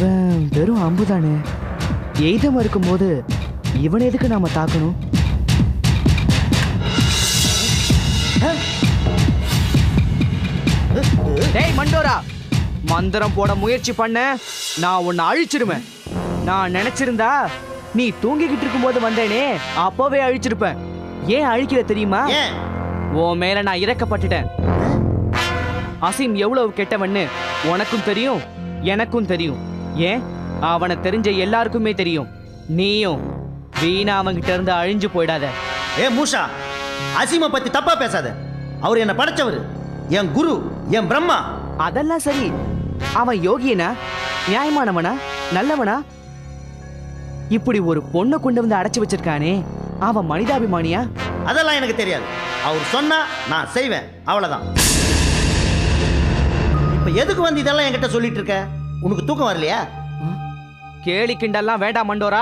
இவன் வெறும் அம்புதானே எய்தம் இருக்கும்போது இவன் எதுக்கு நாம தாக்கணும்? டேய் மண்டோரா மந்திரம் போட முயற்சி பண்ண. நான் உன்னை அழிச்சிடுவேன் நான் நினைச்சிருந்தா நீ தூங்கிக்கிட்டு இருக்கும்போது வந்தேனே அப்பவே அழிச்சிருப்பேன். ஏன் அழிக்கல தெரியுமா? உன் மேல நான் இறக்கப்பட்டுட்டேன் அசீம் எவ்வளவு கெட்டவன்னு உனக்கும் தெரியும் எனக்கும் தெரியும். ஏன்? அவனை தெரிஞ்ச எல்லாருக்குமே தெரியும். நீயும் வீணா அவன்கிட்ட இருந்து அழிஞ்சு போயிடாத. ஏ மூஷா அசீமை பத்தி தப்பா பேசாத. அவர் என்ன படைச்சவர் என் குரு என் பிரம்மா. அதெல்லாம் சரி. அவன் யோகியனா? நியாயமானவனா? நல்லவனா? இப்படி ஒரு பொண்ணை கொண்டு வந்து அடைச்சு வச்சிருக்கானே அவன் மனிதாபிமானியா? அதெல்லாம் எனக்கு தெரியாது. அவர் சொன்னா நான் செய்வேன். அவ்வளவுதான். இப்ப எதுக்கு வந்து இதெல்லாம் என்கிட்ட சொல்லிட்டு இருக்க? உனக்கு தூக்கம் வரலையா? கேலி கிண்டெல்லாம் வேண்டாம் மண்டோரா.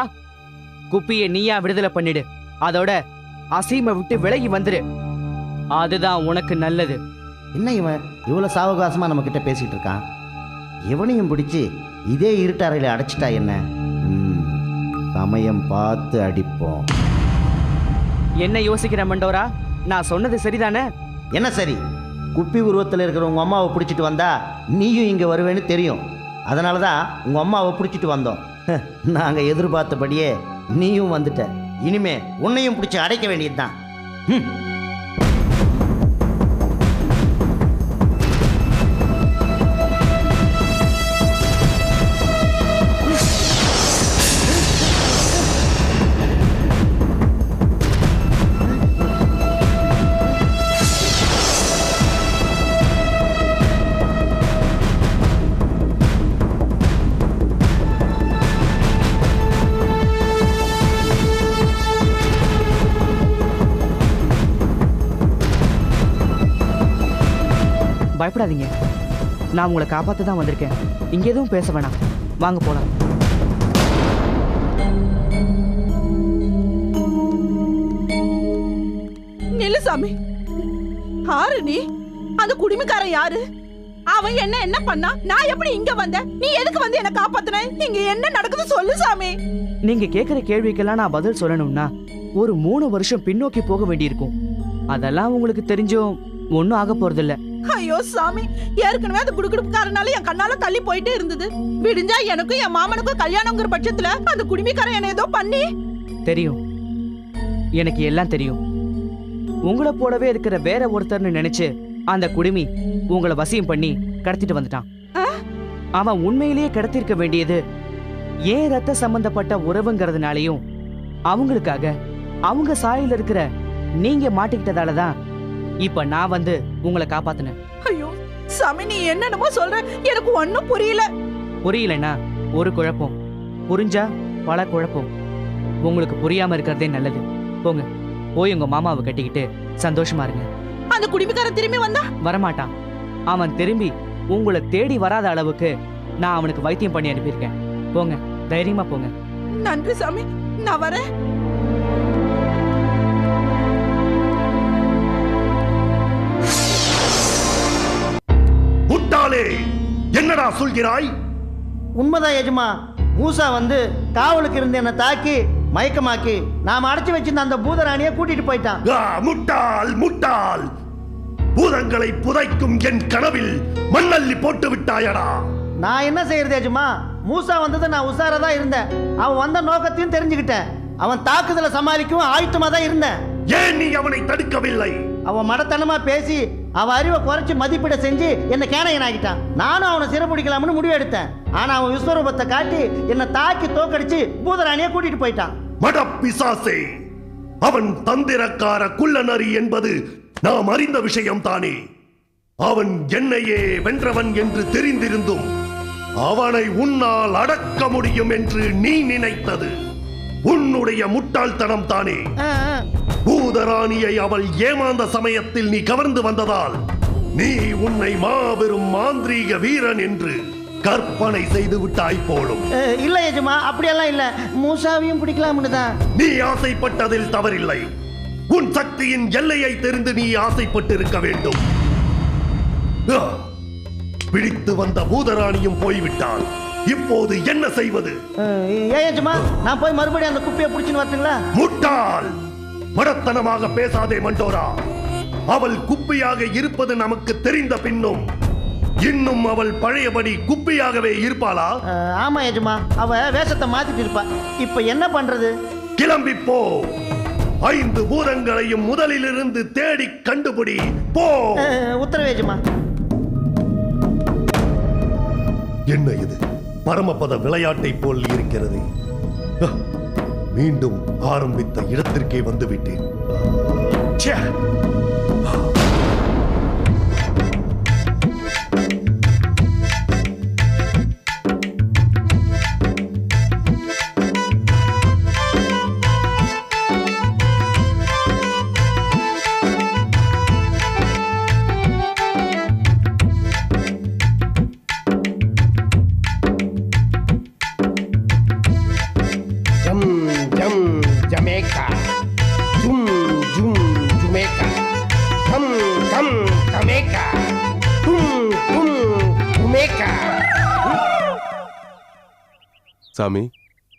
குப்பியை நீயா விடுதலை பண்ணிடு. அதோட அசீமை விட்டு விலகி வந்துரு. அதுதான் உனக்கு நல்லது. என்ன இவன்? இவ்வளவு சாவகாசமா நம்ம கிட்ட பேசிட்டு இருக்கான். இவனையும் பிடிச்சு இதே இருட்டறையில அடைச்சிட்டா என்ன? சமயம் பார்த்து அடிப்போம். என்ன யோசிக்கிற மண்டோரா? நான் சொன்னது சரிதானே? என்ன சரி? குப்பி உருவத்தில் இருக்கிற உங்க அம்மாவை பிடிச்சிட்டு வந்தா நீயும் இங்க வருவேன்னு தெரியும். அதனால தான் உங்கள் அம்மாவை பிடிச்சிட்டு வந்தோம். நாங்கள் எதிர்பார்த்தபடியே நீயும் வந்துட்ட. இனிமே உன்னையும் பிடிச்சி அடைக்க வேண்டியதுதான். ம் நான் உங்களை காப்பாத்த தான் வந்திருக்கேன். இங்க எதுவும் பேச வேணாம். வாங்க போலாம். நில்லு சாமி. யாரு நீ. அந்த குடிமைக்காரன் யாரு? அவன் என்ன என்ன பண்ணா? நான் எப்படி இங்க வந்தேன்? நீ எதுக்கு வந்து என்ன காப்பாத்துன? இங்க என்ன நடக்குது சொல்லு சாமி. நீங்க கேக்குற கேள்விக்கெல்லாம் நான் பதில் சொல்லணும்னா ஒரு மூணு வருஷம் பின்னோக்கி போக வேண்டியிருக்கும். அதெல்லாம் உங்களுக்கு தெரிஞ்சும் ஒன்றும் ஆக போறதில்ல. ஐயோ சாமி. ஏற்கனவே அந்த குடுக்குடுப்புக்காரனால என் கண்ணால தள்ளி போயிட்டே இருந்தது. விடிஞ்சா எனக்கும் என் மாமனுக்கும் கல்யாணங்கிற பட்சத்துல அந்த குடிமைக்காரன் என்ன ஏதோ பண்ணி. தெரியும். எனக்கு எல்லாம் தெரியும். உங்களை போலவே இருக்கிற வேற ஒருத்தர்னு நினைச்சு அந்த குடுமி உங்களை வசியம் பண்ணி கடத்திட்டு வந்துட்டான்? அவன் உண்மையிலேயே கடத்திருக்க வேண்டியது ஏன் ரத்த சம்பந்தப்பட்ட உறவுங்கிறதுனாலையும் அவங்களுக்காக அவங்க சாயில இருக்கிற நீங்க மாட்டிக்கிட்டதால தான் இப்ப நான் வந்து உங்களை காப்பாத்தினேன். ஐயோ சாமி நீ என்னென்னமோ சொல்ற. எனக்கு ஒண்ணும் புரியல. புரியலன்னா ஒரு குழப்பம். புரிஞ்சா பல குழப்பம். உங்களுக்கு புரியாம இருக்கிறதே நல்லது. போங்க போய் உங்க மாமாவை கட்டிக்கிட்டு சந்தோஷமா இருங்க. அந்த குடிமைக்காரன் திரும்பி வந்தா? வரமாட்டான். அவன் திரும்பி உங்களை தேடி வராத அளவுக்கு நான் அவனுக்கு வைத்தியம் பண்ணி அனுப்பியிருக்கேன். போங்க தைரியமா போங்க. நன்றி சாமி. நான் வரேன். சொல்கிறாய்? உண்மைதான் எஜமா. மூசா வந்து காவலுக்கு இருந்து என்னை தாக்கி மயக்கமாக்கி நாம் அடைச்சி வச்சிருந்த அந்த பூதராணியை கூட்டிட்டு போயிட்டான். ஆ, முட்டாள் முட்டாள். பூதங்களை புதைக்கும் என் கனவில் மண்ணள்ளி போட்டு விட்டாயடா. நான் என்ன செய்யறது எஜமா? மூசா வந்தது நான் உஷாரா தான் இருந்தேன். அவன் வந்த நோக்கத்தையும் தெரிஞ்சுக்கிட்டேன். அவன் தாக்குதலை சமாளிக்கவும் ஆயுத்தமா தான் இருந்தேன். ஏன் நீ அவனை தடுக்கவில்லை? அவன் மடத்தனமா பேசி அவன் அறிவை குறைச்சி மதிப்பிட செஞ்சு என்னை கேனையன் ஆகிட்டான் நானும் அவனை சிறப்பிடிக்கலாம்னு முடிவு எடுத்தேன் ஆனா அவன் விஸ்வரூபத்தை காட்டி என்னை தாக்கி தோக்கடிச்சு பூதராணியை கூட்டிட்டு போயிட்டான். பிசாசே அவன் தந்திரக்கார குள்ளநரி என்பது நாம் அறிந்த விஷயம் தானே. அவன் என்னையே வென்றவன் என்று தெரிந்திருந்தும் அவனை உன்னால் அடக்க முடியும் என்று நீ நினைத்தது. உன்னுடைய முட்டாள்தனம் தானே. பூதராணியை அவள் ஏமாந்த சமயத்தில் நீ கவர்ந்து வந்ததால் நீ உன்னை மாபெரும் மாந்திரீக வீரன் என்று கற்பனை செய்து விட்டாய் போலும். இல்ல எஜமா அப்படியெல்லாம் இல்ல. மூசாவையும் பிடிக்கலாம்னு தான். நீ ஆசைப்பட்டதில் தவறில்லை. உன் சக்தியின் எல்லையை தெரிந்து நீ ஆசைப்பட்டிருக்க வேண்டும்! பிடித்து வந்த பூதராணியும் போய்விட்டாள் இப்போது என்ன செய்வது? எஜமா நான் போய் மறுபடியும் அந்த குப்பையை பிடிச்சின்னு வரட்டுங்களா? முட்டாள்! மடத்தனமாக பேசாதே மண்டோரா. அவள் குப்பியாக இருப்பது நமக்கு தெரிந்த பின்னும் இன்னும் அவள் பழையபடி குப்பியாகவே இருப்பாளா? ஆமா எஜமா அவ வேஷத்தை மாத்திட்டு இருப்பா. இப்ப என்ன பண்றது? கிளம்பி போ ஐந்து பூதங்களையும் முதலிலிருந்து தேடி கண்டுபிடி. போ. அஹ், உத்தரவு எஜமா என்ன இது? பரமபத விளையாட்டை போல் இருக்கிறது. மீண்டும் ஆரம்பித்த இடத்திற்கே வந்துவிட்டேன். டும் டும் குமேக்கா சாமி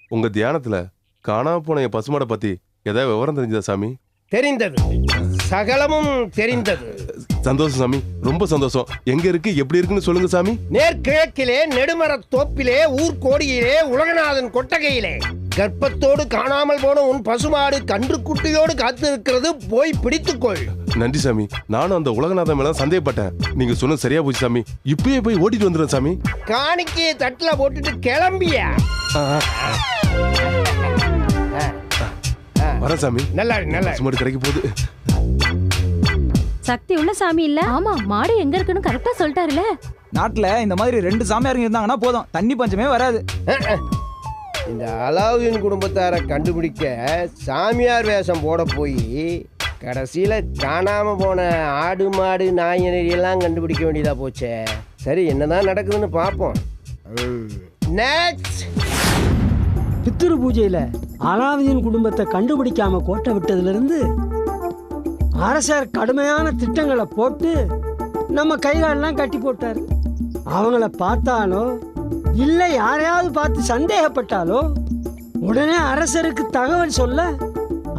உங்க தியானத்துல காணாம போன என் பசுமாடை பத்தி ஏதாவது விவரம் தெரிஞ்சதா சாமி? தெரிந்தது. சகலமும் தெரிந்தது. சந்தோஷம் சாமி ரொம்ப சந்தோஷம். எங்க இருக்கு எப்படி இருக்குன்னு சொல்லுங்க சாமி. நேர்கிழக்கிலே நெடுமரத் தோப்பிலே ஊர்கோடியிலே உலகநாதன் கொட்டகையிலே. கர்ப்பத்தோடு காணாமல் போன உன் பசுமாடு கன்று குட்டியோடு காத்திருக்கிறது போய் பிடித்துக்கொள். நன்றி சாமி. நானும் அந்த உலகநாதன் மேல சந்தேகப்பட்டேன். நீங்க சொன்னது சரியா போச்சு சாமி. இப்பயே போய் ஓட்டிட்டு வந்துடுறேன் சாமி. காணிக்கையை தட்டுல போட்டுட்டு கிளம்பியா. வரேன் சாமி. நல்லா இரு, நல்லா இரு. கிடைக்க போகுது. சக்தி உள்ள சாமி இல்ல? ஆமா மாடு எங்க இருக்குன்னு கரெக்டா சொல்லிட்டாருல. நாட்டுல இந்த மாதிரி ரெண்டு சாமியாருங்க இருந்தாங்கன்னா போதும். தண்ணி பஞ்சமே வராது. இந்த அலாவுதீன் குடும்பத்தாரை கண்டுபிடிக்க சாமியார் வேஷம் போட போய் கடைசியில் காணாமல் போன ஆடு மாடு நாயனெல்லாம் கண்டுபிடிக்க வேண்டியதாக போச்சே. சரி என்னதான் நடக்குதுன்னு பார்ப்போம் நெக்ஸ்ட் பித்திரு பூஜையில் அலாவுதீன் குடும்பத்தை கண்டுபிடிக்காம கோட்டை விட்டதுலேருந்து அரசர் கடுமையான திட்டங்களை போட்டு நம்ம கைகாலெலாம் கட்டி போட்டார். அவங்கள பார்த்தாலோ இல்லை யாரையாவது பார்த்து சந்தேகப்பட்டாலோ உடனே அரசருக்கு தகவல் சொல்ல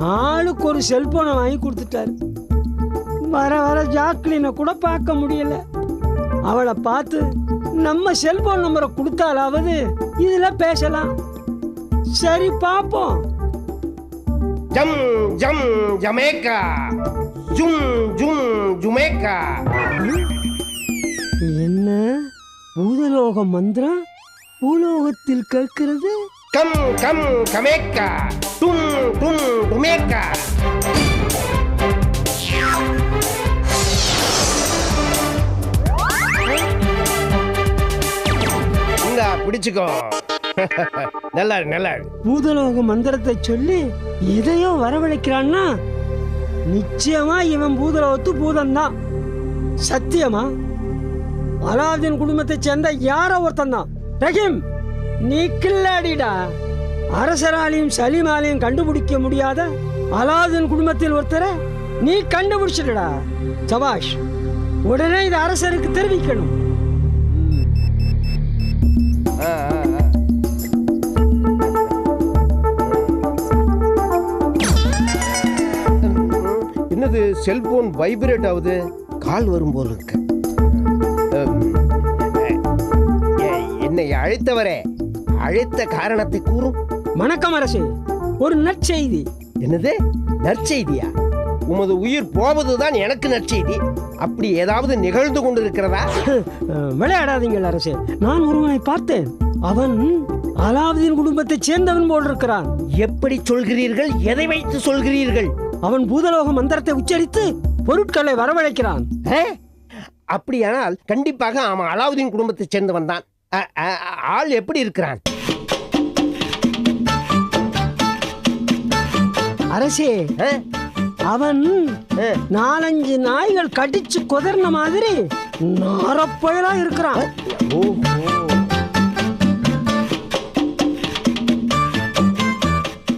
ஆளுக்கு ஒரு செல்போனை வாங்கி கொடுத்துட்டாரு. வர வர ஜாக்லினை கூட பார்க்க முடியல. அவளை பார்த்து நம்ம செல்போன் நம்பரை கொடுத்தாலாவது இதுல பேசலாம். சரி பாப்போம் ஜம் ஜம் ஜமேக்கா ஜும் ஜும் ஜுமேக்கா என்ன? பூதலோக மந்திரம்? பூலோகத்தில் கேட்கிறது? கம் கம் கமேக்கா tum, tum, டுமேக்கா இந்தா பிடிச்சுக்கோ. நல்லா நல்லா பூதலோக மந்திரத்தை சொல்லி எதையோ வரவழைக்கிறான்னா நிச்சயமா இவன் பூதலோகத்து பூதம்தான் சத்தியமா? அலாவுதீன் குடும்பத்தை சேர்ந்த யாரோ ஒருத்தன் தான் ரஹீம் நீ கில்லாடிடா. அரசராலையும் சலீமாலையும் கண்டுபிடிக்க முடியாத அலாவுதீன் குடும்பத்தில் ஒருத்தரை நீ கண்டுபிடிச்சிடடா சபாஷ் உடனே இது அரசருக்கு தெரிவிக்கணும். ஆ, ஆ, ஆ. என்னது செல்போன் வைப்ரேட் ஆகுது? கால் வரும் போல இருக்கு. என்னை அழைத்தவரே. அழைத்த காரணத்தை கூறும். வணக்கம் அரசே. ஒரு நற்செய்தி. என்னது? நற்செய்தியா? உமது உயிர் போவதுதான் எனக்கு நற்செய்தி. அப்படி ஏதாவது நிகழ்ந்து கொண்டிருக்கிறதா? விளையாடாதீங்கள் அரசே. நான் ஒருவனை பார்த்தேன். அவன் அலாவுதீன் குடும்பத்தைச் சேர்ந்தவன் போல் இருக்கிறான் எப்படி சொல்கிறீர்கள்? எதை வைத்து சொல்கிறீர்கள்? அவன் பூதலோக மந்திரத்தை உச்சரித்து பொருட்களை வரவழைக்கிறான்? அப்படியானால் கண்டிப்பாக அவன் அலாவுதீன் குடும்பத்தைச் சேர்ந்தவன் தான் ஆள் எப்படி இருக்கிறான்? அரசே? அவன். நாலஞ்சு நாய்கள் கடிச்சு கொதர்ன மாதிரி நாரப்பயலா இருக்கிறான்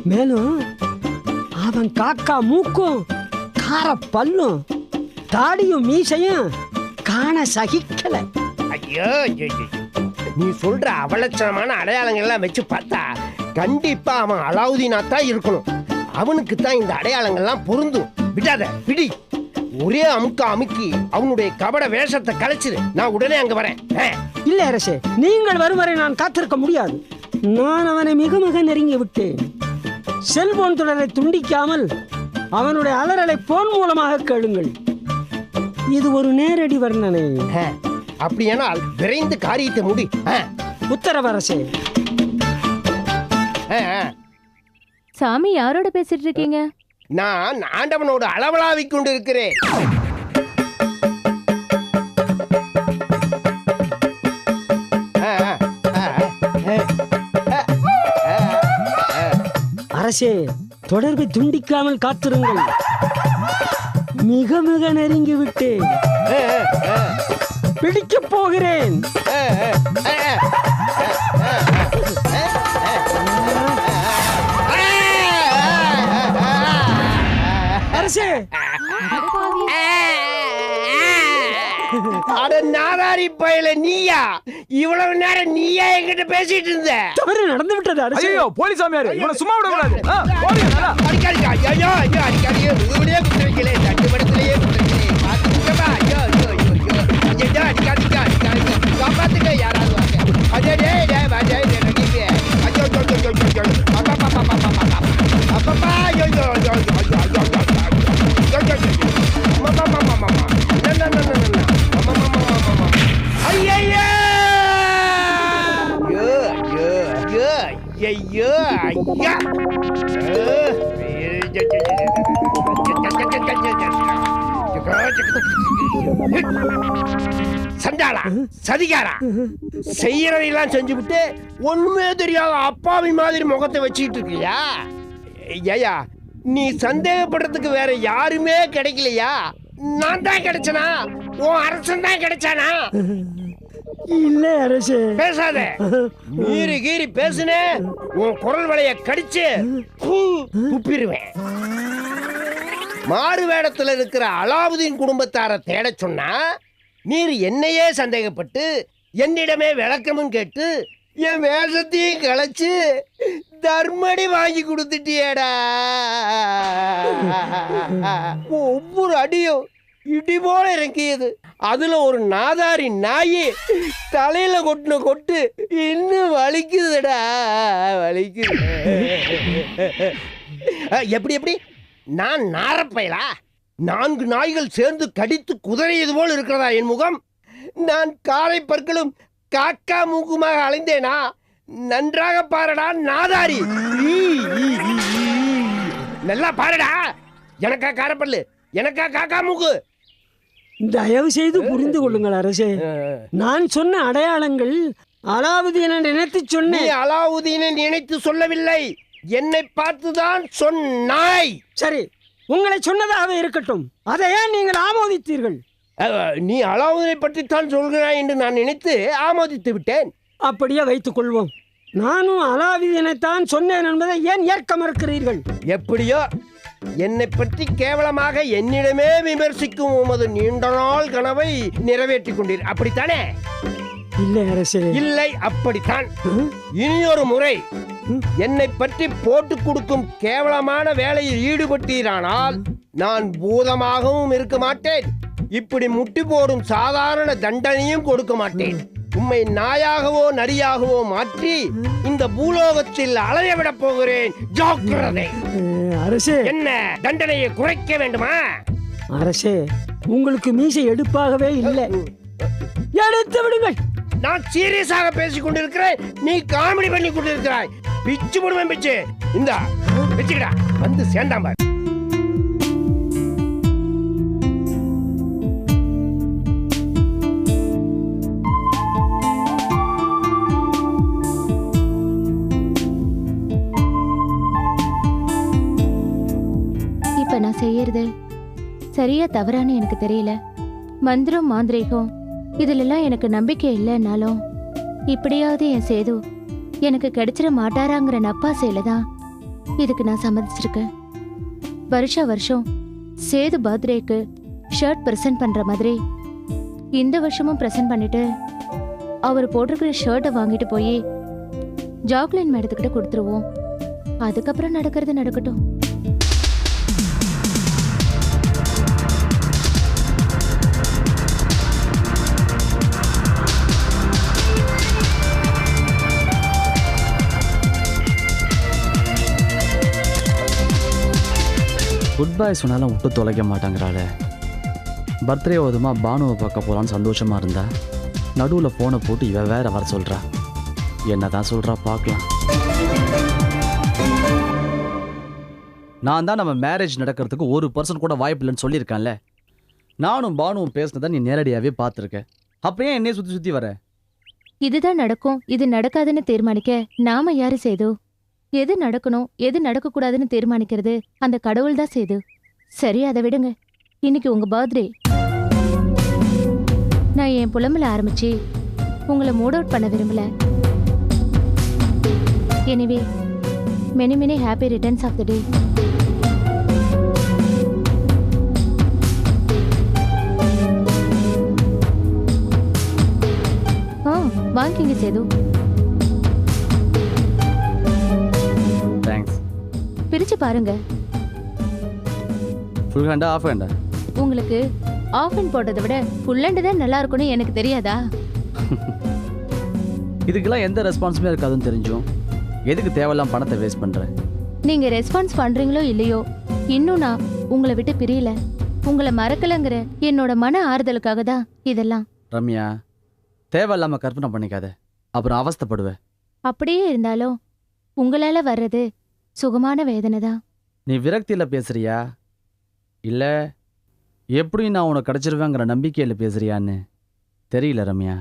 மேலும் அவன் காக்கா மூக்கும் கார பல்லும் தாடியும் மீசையும் காண சகிக்கல ஐயோ. நீ சொல்ற அவலட்சணமான அடையாளங்கள் எல்லாம் வச்சு பார்த்தா கண்டிப்பா அவன் அலாவுதீனா தான் இருக்கணும் அவனுக்கு தான் இந்த அடையாளங்கள்லாம் பொருந்தும். விடாத பிடி ஒரே அமுக்க அமுக்கி அவனுடைய கபட வேஷத்தை கலைச்சிரு. நான் உடனே அங்க வரேன். ஆ. இல்லை அரசே நீங்கள் வரும் வரை நான் காத்திருக்க முடியாது. நான் அவனை மிக மிக நெருங்கி விட்டேன். செல்போன் தொடரை துண்டிக்காமல் அவனுடைய அலறலை போன் மூலமாக கேளுங்கள். இது ஒரு நேரடி வர்ணனை. ஆ. அப்படியானால் விரைந்து காரியத்தை முடி. ஆ. சாமி யாரோட பேசிட்டு இருக்கீங்க நான் ஆண்டவனோடு அளவலாவிக் ஆ, ஆ. அரசே தொடர்பை துண்டிக்காமல் காத்திருங்கள் மிக மிக நெருங்கி விட்டேன் பிடிக்கப் போகிறேன் அரசு அட நாதாரி பயல நீயா இவ்வளவு நேரம் நீயா என்கிட்ட பேசிட்டு இருந்த தவறு நடந்து விட்டது அரசு ஐயோ போலீஸ் சாமியார் இவ்வளவு சும்மா விட கூடாது போடி அடிக்காதீங்க ஐயோ ஐயோ அடிக்காதீங்க உங்களுடைய குத்து தட்டு மடத்திலேயே குத்து வைக்கல பாத்து ஐயோ ஐயோ ஐயோ ஐயோ அடிக்காதீங்க அடிக்காதீங்க காப்பாத்துங்க யாராவது வாங்க அடே டே டே வாடே டே நடிங்க ஐயோ ஐயோ ஐயோ ஐயோ அப்பா அப்பா அப்பா அப்பா அப்பா ஐயோ ஐயோ ஐயோ ஐயோ ஐயோ சண்டாளா சதிகாரா? செய்யறதெல்லாம் செஞ்சுவிட்டு ஒண்ணுமே தெரியாத அப்பாவி மாதிரி முகத்தை வச்சுக்கிட்டு இருக்கியா? ஐயா நீ சந்தேகப்படுறதுக்கு வேற யாருமே கிடைக்கலையா? நான் தான் கிடைச்சனா? உன் அரசன் தான் கிடைச்சானா? இல்லை அரசே. பேசாத. மீறி கீறி பேசுனே உன் குரல் வளைய கடிச்சு பூ, துப்பிருவேன் மாறு வேடத்துல இருக்கிற அலாவுதீன் குடும்பத்தார தேட சொன்னா நீர் என்னையே சந்தேகப்பட்டு என்னிடமே விளக்கமும் கேட்டு என் வேஷத்தையும் களைச்சு தர்மடி வாங்கி கொடுத்துட்டியேடா. ஒவ்வொரு அடியும் இடி போல இறங்கியது. அதுல ஒரு நாதாரி நாயி தலையில கொட்டின கொட்டு இன்னும் வலிக்குதுடா வலிக்குது. எப்படி எப்படி? நான் நாரப்பையலா? நான்கு நாய்கள் சேர்ந்து கடித்து குதறியது போல் இருக்கிறதா என் முகம்? நான் காலை பற்களும் காக்கா மூக்குமாக அலைந்தேனா? நன்றாக பாருடா நாதாரி. நல்லா பாருடா. எனக்கா காரப்பல்லு. எனக்கா காக்கா மூக்கு. தயவு செய்து புரிந்து கொள்ளுங்கள் அரசே. நான் சொன்ன அடையாளங்கள் அலாவுதீனை நினைத்து சொன்னேன். அலாவுதீனை நினைத்து சொல்லவில்லை. என்னை பார்த்துதான் சொன்னாய். சரி உங்களை சொன்னதாக இருக்கட்டும். அதை ஏன் நீங்கள் ஆமோதித்தீர்கள். நீ அலாவுதீனை பற்றித்தான் சொல்கிறாய் என்று நான் நினைத்து ஆமோதித்து விட்டேன். அப்படியே வைத்துக் கொள்வோம். நானும் அலாவுதீனைத்தான் சொன்னேன் என்பதை ஏன் ஏற்க மறுக்கிறீர்கள்? எப்படியோ என்னை பற்றி கேவலமாக என்னிடமே விமர்சிக்கும் உமது நீண்ட நாள் கனவை நிறைவேற்றிக் கொண்டீர். அப்படித்தானே? இல்லை அரசே. இல்லை அப்படித்தான். இனியொரு முறை என்னை பற்றி போட்டு கொடுக்கும் கேவலமான வேலையில் ஈடுபட்டீரானால் நான் பூதமாகவும் இருக்க மாட்டேன். இப்படி முட்டி போடும் சாதாரண தண்டனையும் கொடுக்க மாட்டேன். உம்மை நாயாகவோ நரியாகவோ மாற்றி இந்த பூலோகத்தில் அலைய விடப் போகிறேன். ஜாக்கிரதை. அரசே. என்ன தண்டனையை குறைக்க வேண்டுமா? அரசே உங்களுக்கு மீசை எடுப்பாகவே இல்லை. எடுத்து விடுங்கள். நான் சீரியஸாக பேசிக் கொண்டிருக்கிறேன். நீ காமெடி பண்ணி கொண்டிருக்கிறாய். பிச்சு போடுவேன் பிச்சு. இந்த பிச்சுக்கடா. வந்து சேர்ந்தாம் சரியா தவறான்னு எனக்கு தெரியல. மந்திரம் மாந்திரீகம் இதுலெல்லாம் எனக்கு நம்பிக்கை இல்லைன்னாலும் இப்படியாவது என் சேது எனக்கு கிடைச்சிட மாட்டாராங்கிற நப்பாசையில தான் இதுக்கு நான் சம்மதிச்சிருக்கேன். வருஷா வருஷம் சேது பர்த்டேக்கு ஷர்ட் ப்ரெசென்ட் பண்ணுற மாதிரி இந்த வருஷமும் ப்ரெசென்ட் பண்ணிட்டு அவர் போட்டிருக்கிற ஷர்ட்டை வாங்கிட்டு போய் ஜாக்லின் மேடத்துக்கிட்ட கொடுத்துருவோம். அதுக்கப்புறம் நடக்கிறது நடக்கட்டும். குட் பாய் சொன்னாலும் விட்டு தொலைக்க மாட்டாங்கிறாளே. பர்த்டே ஓதுமா பானுவை பார்க்க போகலான்னு சந்தோஷமா இருந்தா. நடுவில் ஃபோனை போட்டு இவ வேற வர சொல்றா. என்னதான் சொல்கிறா பார்க்கலாம். நான் தான் நம்ம மேரேஜ் நடக்கிறதுக்கு ஒரு பர்சன் கூட வாய்ப்பு இல்லைன்னு சொல்லியிருக்கேன்ல. நானும் பானுவும் பேசினதை நீ நேரடியாகவே பார்த்துருக்க. அப்போ ஏன் என்னைய சுற்றி சுற்றி வர? இதுதான் நடக்கும். இது நடக்காதுன்னு தீர்மானிக்க நாம யாரு சேது? எது நடக்கணும் எது நடக்கக்கூடாதுன்னு தீர்மானிக்கிறது அந்த கடவுள் தான் சேது சரி அதை விடுங்க. இன்னைக்கு உங்க பர்த்டே. நான் என் புலம்புல ஆரம்பிச்சு உங்களை மூட் அவுட் பண்ண விரும்பல. Anyway many many happy returns of the day ஆ வாங்கிங்க சேது. பிரிச்சு பாருங்க. ஃபுல் ஹேண்டா ஆஃப் ஹேண்டா உங்களுக்கு ஆஃப் அண்ட் போட்டதை விட ஃபுல் அண்ட் தான் நல்லா இருக்கும்னு எனக்கு தெரியாதா? இதுக்கெல்லாம் எந்த ரெஸ்பான்ஸுமே இருக்காதுன்னு தெரிஞ்சும். எதுக்கு தேவையில்லாம் பணத்தை வேஸ்ட் பண்ணுறேன் நீங்க ரெஸ்பான்ஸ் பண்றீங்களோ இல்லையோ இன்னும் நான் உங்களை விட்டு பிரியல. உங்களை மறக்கலங்கிற என்னோட மன ஆறுதலுக்காக தான் இதெல்லாம். ரம்யா தேவையில்லாம கற்பனை பண்ணிக்காத. அப்புறம் அவஸ்தைப்படுவேன் அப்படியே இருந்தாலும் உங்களால வர்றது சுகமான வேதனை தான் நீ விரக்தியில் பேசுறியா? இல்லை எப்படி நான் உனக்கு கிடச்சிருவேங்கிற நம்பிக்கையில் பேசுறியான்னு தெரியல ரம்யா.